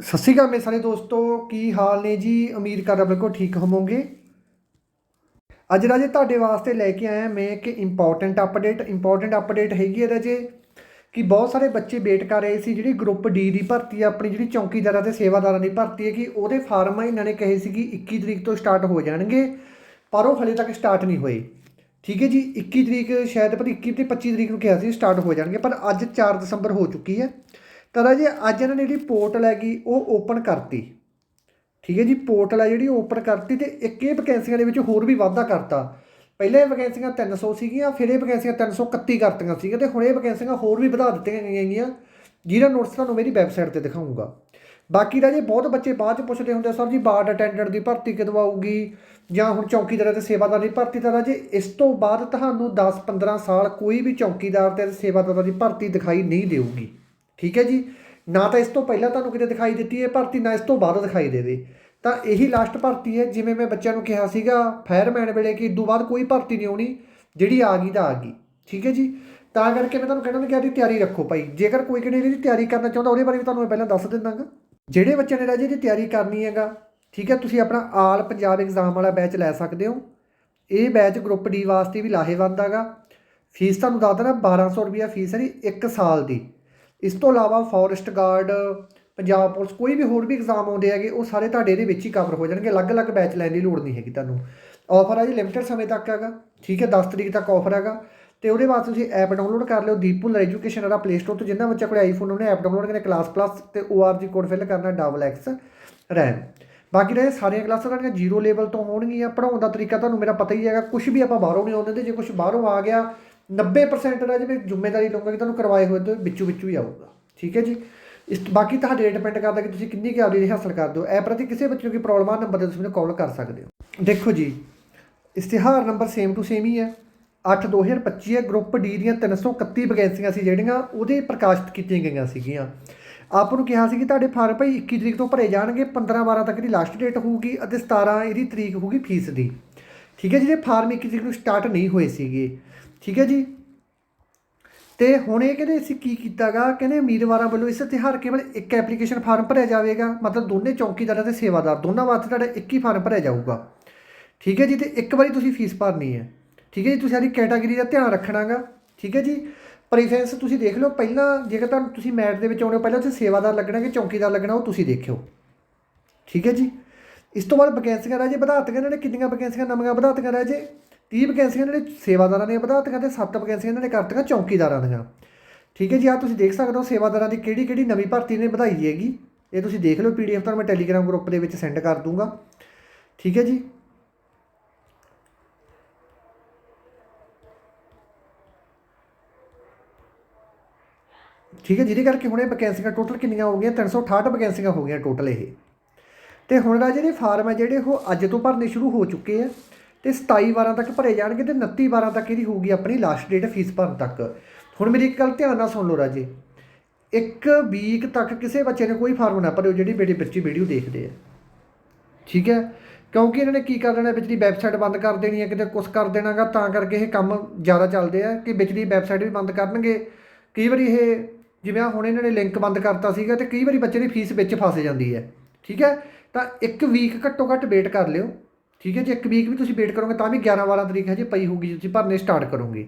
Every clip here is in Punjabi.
ਸਤਿ ਸ਼੍ਰੀ ਅਕਾਲ ਮੇਰੇ ਸਾਰੇ ਦੋਸਤੋ, ਕੀ ਹਾਲ ਨੇ ਜੀ? ਉਮੀਦ ਕਰਦਾ ਬਿਲਕੁਲ ਠੀਕ ਹੋਵੋਗੇ। ਅੱਜ ਰਾਜੇ ਤੁਹਾਡੇ ਵਾਸਤੇ ਲੈ ਕੇ ਆਇਆ ਮੈਂ ਇੱਕ ਇੰਪੋਰਟੈਂਟ ਅਪਡੇਟ ਇੰਪੋਰਟੈਂਟ ਅਪਡੇਟ ਹੈਗੀ ਹੈ ਰਾਜੇ, ਕਿ ਬਹੁਤ ਸਾਰੇ ਬੱਚੇ ਵੇਟ ਕਰ ਰਹੇ ਸੀ, ਜਿਹੜੀ ਗਰੁੱਪ ਡੀ ਦੀ ਭਰਤੀ ਆ, ਆਪਣੀ ਜਿਹੜੀ ਚੌਕੀਦਾਰਾਂ ਤੇ ਸੇਵਾਦਾਰਾਂ ਦੀ ਭਰਤੀ ਹੈ ਕਿ ਉਹਦੇ ਫਾਰਮ ਇਹਨਾਂ ਨੇ ਕਹੇ ਸੀ ਕਿ 21 ਤਰੀਕ ਤੋਂ ਸਟਾਰਟ ਹੋ ਜਾਣਗੇ, ਪਰ ਉਹ ਹਲੇ ਤੱਕ ਸਟਾਰਟ ਨਹੀਂ ਹੋਏ। ਠੀਕ ਹੈ ਜੀ 21 ਤਰੀਕ ਸ਼ਾਇਦ ਪਰ 21 ਤੇ 25 ਤਰੀਕ ਨੂੰ ਕਿਹਾ ਸੀ ਸਟਾਰਟ ਹੋ ਜਾਣਗੇ, ਪਰ ਅੱਜ 4 ਦਸੰਬਰ ਹੋ ਚੁੱਕੀ ਹੈ। ਤਾਂ ਰਾਜੇ ਅੱਜ ਇਹਨਾਂ ਨੇ ਜਿਹੜੀ ਪੋਰਟਲ ਹੈਗੀ ਉਹ ਓਪਨ ਕਰਤੀ। ਠੀਕ ਹੈ ਜੀ ਪੋਰਟਲ ਹੈ ਜਿਹੜੀ ਓਪਨ ਕਰਤੀ ਤੇ ਇੱਕ ਇਹ ਵੈਕੈਂਸੀਆਂ ਦੇ ਵਿੱਚ ਹੋਰ ਵੀ ਵਾਧਾ ਕਰਤਾ। ਪਹਿਲੇ ਇਹ ਵੈਕੈਂਸੀਆਂ 300 ਸੀਗੀਆਂ, ਫਿਰ ਇਹ ਵੈਕੈਂਸੀਆਂ 331 ਕਰਤੀਆਂ ਸੀਗੀਆਂ ਤੇ ਹੁਣ ਇਹ ਵੈਕੈਂਸੀਆਂ ਹੋਰ ਵੀ ਵਧਾ ਦਿੱਤੀਆਂ ਗਈਆਂ। ਹੈਗੀਆਂ ਜਿਹਦਾ ਨੋਟਿਸ ਤੁਹਾਨੂੰ ਮੇਰੀ ਵੈਬਸਾਈਟ ਤੇ ਦਿਖਾਉਂਗਾ। ਬਾਕੀ ਰਾਜੇ ਬਹੁਤ ਬੱਚੇ ਬਾਅਦ ਚ ਪੁੱਛਦੇ ਹੁੰਦੇ ਸਰ ਜੀ ਬਾਰਡ ਅਟੈਂਡੈਂਟ ਦੀ ਭਰਤੀ ਕਦੋਂ ਆਊਗੀ? ਜਾਂ ਹੁਣ ਚੌਕੀਦਾਰ ਤੇ ਸੇਵਾਦਾਰ ਦੀ ਭਰਤੀ? ਤਾਂ ਰਾਜੇ ਇਸ ਤੋਂ ਬਾਅਦ ਤੁਹਾਨੂੰ 10-15 ਸਾਲ ਕੋਈ ਵੀ ਚੌਕੀਦਾਰ ਤੇ ਸੇਵਾਦਾਰ ਦੀ ਭਰਤੀ ਦਿਖਾਈ ਨਹੀਂ ਦੇਊਗੀ। ਠੀਕ ਹੈ ਜੀ? ਨਾ ਤਾਂ ਇਸ ਤੋਂ ਪਹਿਲਾਂ ਤੁਹਾਨੂੰ ਕਿਤੇ ਦਿਖਾਈ ਦਿੱਤੀ ਹੈ ਭਰਤੀ, ਨਾ ਇਸ ਤੋਂ ਬਾਅਦ ਦਿਖਾਈ ਦੇਵੇ। ਤਾਂ ਇਹੀ ਲਾਸਟ ਭਰਤੀ ਹੈ, ਜਿਵੇਂ ਮੈਂ ਬੱਚਿਆਂ ਨੂੰ ਕਿਹਾ ਸੀਗਾ ਫਾਇਰਮੈਨ ਵੇਲੇ ਕਿ ਇਦੋਂ ਬਾਅਦ ਕੋਈ ਭਰਤੀ ਨਹੀਂ ਆਉਣੀ ਜਿਹੜੀ ਆ ਗਈ ਤਾਂ ਆ ਗਈ। ਠੀਕ ਹੈ ਜੀ? ਤਾਂ ਕਰਕੇ ਮੈਂ ਤੁਹਾਨੂੰ ਕਹਿਣਾ ਕਿ ਇਹਦੀ ਤਿਆਰੀ ਰੱਖੋ ਭਾਈ। ਜੇਕਰ ਕੋਈ ਕਿਹਨੇ ਇਹਦੀ ਤਿਆਰੀ ਕਰਨਾ ਚਾਹੁੰਦਾ, ਉਹਦੇ ਬਾਰੇ ਵੀ ਤੁਹਾਨੂੰ ਮੈਂ ਪਹਿਲਾਂ ਦੱਸ ਦਿੰਦਾਗਾ। ਜਿਹੜੇ ਬੱਚਿਆਂ ਨੇ ਰਾਜੇ ਦੀ ਤਿਆਰੀ ਕਰਨੀ ਹੈਗਾ, ਠੀਕ ਹੈ, ਤੁਸੀਂ ਆਪਣਾ ਆਲ ਪੰਜਾਬ ਐਗਜ਼ਾਮ ਵਾਲਾ ਬੈਚ ਲੈ ਸਕਦੇ ਹੋ। ਇਹ ਬੈਚ ਗਰੁੱਪ ਡੀ ਵਾਸਤੇ ਵੀ ਲਾਹੇਵੰਦ ਹੈਗਾ। ਫੀਸ ਤੁਹਾਨੂੰ ਦੱਸ ਦੇਣਾ 1200 ਰੁਪਿਆ ਫੀਸ ਹੈ ਜੀ 1 ਸਾਲ ਦੀ। ਇਸ ਤੋਂ ਇਲਾਵਾ ਫੋਰੈਸਟ ਗਾਰਡ, ਪੰਜਾਬ ਪੁਲਿਸ, ਕੋਈ ਵੀ ਹੋਰ ਵੀ ਐਗਜ਼ਾਮ ਆਉਂਦੇ ਹੈਗੇ, ਉਹ ਸਾਰੇ ਤੁਹਾਡੇ ਇਹਦੇ ਵਿੱਚ ਹੀ ਕਵਰ ਹੋ ਜਾਣਗੇ। ਅਲੱਗ-ਅਲੱਗ ਬੈਚ ਲੈਣ ਦੀ ਲੋੜ ਨਹੀਂ ਹੈਗੀ ਤੁਹਾਨੂੰ। ਆਫਰ ਹੈ ਜੀ ਲਿਮਟਿਡ ਸਮੇਂ ਤੱਕ ਹੈਗਾ। ਠੀਕ ਹੈ 10 ਤਰੀਕ ਤੱਕ ਆਫਰ ਹੈਗਾ। ਤੇ ਉਹਦੇ ਬਾਅਦ ਤੁਸੀਂ ਐਪ ਡਾਊਨਲੋਡ ਕਰ ਲਿਓ। ਦੀਪੂਲ ਐਜੂਕੇਸ਼ਨ ਵਾਲਾ ਪਲੇ ਸਟੋਰ ਤੋਂ ਜਿੰਨਾ ਬੱਚਾ ਕੋਲ ਆਈਫੋਨ ਉਹਨੇ ਐਪ ਡਾਊਨਲੋਡ ਕਰਨਾ ਕਲਾਸ ਪਲੱਸ ਤੇ ORG ਕੋਡ ਫਿਲ ਕਰਨਾ ਡਬਲ ਐਕਸ ਰੈਮ ਬਾਕੀ ਰਹੇ ਸਾਰੀਆਂ ਕਲਾਸਾਂ ਤੁਹਾਡੀਆਂ ਜ਼ੀਰੋ ਲੈਵਲ ਤੋਂ ਹੋਣਗੀਆਂ। ਪੜਾਉਣ ਦਾ ਤਰੀਕਾ ਤੁਹਾਨੂੰ ਮੇਰਾ ਪਤਾ ਹੀ ਹੈਗਾ। ਕੁਝ ਵੀ ਆਪਾਂ ਬਾਹਰੋਂ ਨਹੀਂ ਆਉਂਦੇ ਤੇ ਜੇ ਕੁਝ ਬਾਹਰੋਂ ਆ ਗਿਆ 90% ਦਾ ਜਿਵੇਂ ਜ਼ਿੰਮੇਵਾਰੀ ਲਵਾਂਗਾ ਕਿ ਤੁਹਾਨੂੰ ਕਰਵਾਏ ਹੋਏ ਤੋਂ ਵਿੱਚੋਂ ਵਿੱਚੋਂ ਹੀ ਆਊਗਾ। ਠੀਕ ਹੈ ਜੀ? ਇਸ ਬਾਕੀ ਤੁਹਾਡੇ ਡਿਪੈਂਡ ਕਰਦਾ ਕਿ ਤੁਸੀਂ ਕਿੰਨੀ ਕੁ ਆਪਦੀ ਹਾਸਲ ਕਰਦੇ ਹੋ। ਐ ਪ੍ਰਤੀ ਕਿਸੇ ਬੱਚੇ ਨੂੰ ਕੋਈ ਪ੍ਰੋਬਲਮ ਆ, ਨੰਬਰ ਤੇ ਤੁਸੀਂ ਮੈਨੂੰ ਕਾਲ ਕਰ ਸਕਦੇ ਹੋ। ਦੇਖੋ ਜੀ, ਇਸ਼ਤਿਹਾਰ ਨੰਬਰ ਸੇਮ ਟੂ ਸੇਮ ਹੀ ਹੈ। 8 2025 ਹੈ ਗਰੁੱਪ ਡੀ ਦੀਆਂ 331 ਵੈਕੈਂਸੀਆਂ ਸੀ ਜਿਹੜੀਆਂ, ਉਹਦੇ ਪ੍ਰਕਾਸ਼ਿਤ ਕੀਤੀਆਂ ਗਈਆਂ ਸੀਗੀਆਂ। ਆਪ ਨੂੰ ਕਿਹਾ ਸੀ ਕਿ ਤੁਹਾਡੇ ਫਾਰਮ ਭਾਈ 21 ਤਰੀਕ ਤੋਂ ਭਰੇ ਜਾਣਗੇ 15 12 ਤੱਕ ਦੀ ਲਾਸਟ ਡੇਟ ਹੋਊਗੀ ਅਤੇ 17 ਇਹਦੀ ਤਰੀਕ ਹੋਊਗੀ ਫੀਸ ਦੀ। ਠੀਕ ਹੈ ਜਿਹੜੇ ਫਾਰਮ 21 ਤਰੀਕ ਨੂੰ ਸਟਾਰਟ ਨਹੀਂ ਹੋਏ ਸੀਗੇ ਠੀਕ ਹੈ ਜੀ? ਤੇ ਹੁਣ ਇਹ ਕਹਿੰਦੇ ਅਸੀਂ ਕੀ ਕੀਤਾਗਾ? ਕਹਿੰਦੇ ਉਮੀਦਵਾਰਾਂ ਵੱਲੋਂ ਇਸ ਤਿਹਾਰ ਕੇਵਲ ਇੱਕ ਐਪਲੀਕੇਸ਼ਨ ਫਾਰਮ ਭਰਿਆ ਜਾਵੇਗਾ, ਮਤਲਬ ਦੋਨੇ ਚੌਕੀਦਾਰਾਂ ਤੇ ਸੇਵਾਦਾਰ, ਦੋਨਾਂ ਵਾਸਤੇ ਤੁਹਾਡਾ ਇੱਕ ਹੀ ਫਾਰਮ ਭਰਿਆ ਜਾਊਗਾ। ਠੀਕ ਹੈ ਜੀ? ਤੇ ਇੱਕ ਵਾਰੀ ਤੁਸੀਂ ਫੀਸ ਭਰਨੀ ਹੈ। ਠੀਕ ਹੈ ਜੀ? ਤੁਸੀਂ ਸਾਡੀ ਕੈਟਾਗਰੀ ਦਾ ਧਿਆਨ ਰੱਖਣਾਗਾ। ਠੀਕ ਹੈ ਜੀ? ਪ੍ਰੀਫਰੈਂਸ ਤੁਸੀਂ ਦੇਖ ਲਓ, ਪਹਿਲਾਂ ਜੇਕਰ ਤੁਹਾਨੂੰ ਤੁਸੀਂ ਮੈਟ ਦੇ ਵਿੱਚ ਆਉਣੇ ਹੋ, ਪਹਿਲਾਂ ਉੱਥੇ ਸੇਵਾਦਾਰ ਲੱਗਣਾ ਕਿ ਚੌਕੀਦਾਰ ਲੱਗਣਾ, ਉਹ ਤੁਸੀਂ ਦੇਖਿਓ। ਠੀਕ ਹੈ ਜੀ? ਇਸ ਤੋਂ ਬਾਅਦ ਵੈਕੈਂਸੀਆਂ ਰਾਜੇ ਵਧਾਤੀਆਂ ਇਹਨਾਂ ਨੇ, ਕਿੰਨੀਆਂ ਵਕੈਂਸੀਆਂ ਨਵੀਆਂ ਵਧਾਤੀਆਂ ਰਾਜੇ 30 ਵੈਕੈਂਸੀਆਂ ਇਹਨਾਂ ਨੇ ਸੇਵਾਦਾਰਾਂ ਦੀਆਂ ਵਧਾਤੀਆਂ ਤੇ 7 ਵੈਕੈਂਸੀਆਂ ਇਹਨਾਂ ਨੇ ਕਰਤੀਆਂ ਚੌਕੀਦਾਰਾਂ ਦੀਆਂ। ਠੀਕ ਹੈ ਜੀ ਆ ਤੁਸੀਂ ਦੇਖ ਸਕਦੇ ਹੋ ਸੇਵਾਦਾਰਾਂ ਦੀ ਕਿਹੜੀ ਕਿਹੜੀ ਨਵੀਂ ਭਰਤੀ ਨੇ ਵਧਾਈ ਹੈਗੀ। ਇਹ ਤੁਸੀਂ ਦੇਖ ਲਓ ਪੀਡੀਐਫ ਤੁਹਾਨੂੰ ਮੈਂ ਟੈਲੀਗ੍ਰਾਮ ਗਰੁੱਪ ਦੇ ਵਿੱਚ ਸੈਂਡ ਕਰ ਦੂੰਗਾ। ਠੀਕ ਹੈ ਜੀ। ਠੀਕ ਹੈ, ਜਿਹਦੇ ਕਰਕੇ ਹੁਣ ਇਹ ਵੈਕੈਂਸੀਆਂ ਟੋਟਲ ਕਿੰਨੀਆਂ ਹੋ ਗਈਆਂ? 368 ਵੈਕੈਂਸੀਆਂ ਹੋ ਗਈਆਂ ਟੋਟਲ ਇਹ। ਤੇ ਹੁਣ ਰਾਜੇ ਜਿਹੜੇ ਫਾਰਮ ਹੈ ਜਿਹੜੇ, ਉਹ ਅੱਜ ਤੋਂ ਭਰਨੇ ਸ਼ੁਰੂ ਹੋ ਚੁੱਕੇ ਆ। ਤੇ 27 12 ਤੱਕ ਭਰੇ ਜਾਣਗੇ ਤੇ 29 12 ਤੱਕ ਇਹਦੀ ਹੋਊਗੀ ਆਪਣੀ ਲਾਸਟ ਡੇਟ ਫੀਸ ਭਰਨ ਤੱਕ। ਹੁਣ ਮੇਰੀ ਇੱਕ ਗੱਲ ਧਿਆਨ ਨਾਲ ਸੁਣ ਲਓ ਰਾਜੇ। ਇੱਕ ਵੀਕ ਤੱਕ ਕਿਸੇ ਬੱਚੇ ਨੇ ਕੋਈ ਫਾਰਮ ਨਾ ਭਰਿਓ ਜਿਹੜੀ ਬੇਟੀ ਬੱਚੀ ਵੀਡੀਓ ਦੇਖਦੇ ਆ। ਠੀਕ ਹੈ? ਕਿਉਂਕਿ ਇਹਨਾਂ ਨੇ ਕੀ ਕਰ ਦੇਣਾ, ਵਿੱਚ ਵੈਬਸਾਈਟ ਬੰਦ ਕਰ ਦੇਣੀ ਹੈ, ਕਿਤੇ ਕੁਝ ਕਰ ਦੇਣਾਗਾ, ਤਾਂ ਕਰਕੇ ਇਹ ਕੰਮ ਜ਼ਿਆਦਾ ਚੱਲਦੇ ਆ ਕਿ ਵਿੱਚ ਵੈਬਸਾਈਟ ਵੀ ਬੰਦ ਕਰਨਗੇ। ਕਈ ਵਾਰੀ ਇਹ ਜਿਵੇਂ ਹੁਣ ਇਹਨਾਂ ਨੇ ਲਿੰਕ ਬੰਦ ਕਰਤਾ ਸੀਗਾ ਤੇ ਕਈ ਵਾਰੀ ਬੱਚੇ ਦੀ ਫੀਸ ਵਿੱਚ ਫਸ ਜਾਂਦੀ ਹੈ। ਠੀਕ ਹੈ? ਤਾਂ ਇੱਕ ਵੀਕ ਘੱਟੋ ਘੱਟ ਵੇਟ ਕਰ ਲਿਓ। ਠੀਕ ਹੈ, ਜੇ ਇੱਕ ਵੀਕ ਵੀ ਤੁਸੀਂ ਵੇਟ ਕਰੋਗੇ ਤਾਂ ਵੀ 11 12 ਤਰੀਕ ਹੈ ਜੇ ਪਈ ਹੋਊਗੀ ਤੁਸੀਂ ਭਰਨੇ ਸਟਾਰਟ ਕਰੋਗੇ।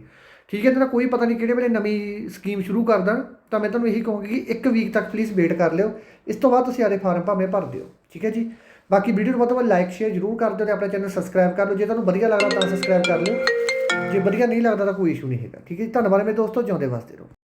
ਠੀਕ ਹੈ ਤੇਰਾ ਕੋਈ ਪਤਾ ਨਹੀਂ ਕਿਹੜੇ ਵੇਲੇ ਨਵੀਂ ਸਕੀਮ ਸ਼ੁਰੂ ਕਰ ਦੇਣ, ਤਾਂ ਮੈਂ ਤੁਹਾਨੂੰ ਇਹੀ ਕਹੂੰਗੀ ਕਿ ਇੱਕ ਵੀਕ ਤੱਕ ਪਲੀਜ਼ ਵੇਟ ਕਰ ਲਿਓ। ਇਸ ਤੋਂ ਬਾਅਦ ਤੁਸੀਂ ਆਰੇ ਫਾਰਮ ਭਾਵੇਂ ਭਰ ਦਿਓ, ਠੀਕ ਹੈ ਜੀ? ਬਾਕੀ ਵੀਡੀਓ ਨੂੰ ਵੱਧ ਤੋਂ ਵੱਧ ਲਾਈਕ ਸ਼ੇਅਰ ਜ਼ਰੂਰ ਕਰ ਦਿਓ ਤੇ ਆਪਣਾ ਚੈਨਲ ਸਬਸਕ੍ਰਾਈਬ ਕਰ ਲਓ। ਜੇ ਤੁਹਾਨੂੰ ਵਧੀਆ ਲੱਗਦਾ ਤਾਂ ਸਬਸਕ੍ਰਾਈਬ ਕਰ ਲਿਓ। ਜੇ ਵਧੀਆ ਨਹੀਂ ਲੱਗਦਾ ਤਾਂ ਕੋਈ ਇਸ਼ੂ ਨਹੀਂ ਹੈਗਾ, ਠੀਕ ਹੈ ਜੀ? ਧੰਨਵਾਦ ਮੇਰੇ ਦੋਸਤੋ, ਜਿਉਂਦੇ ਵਾਸਤੇ ਰਹੋ।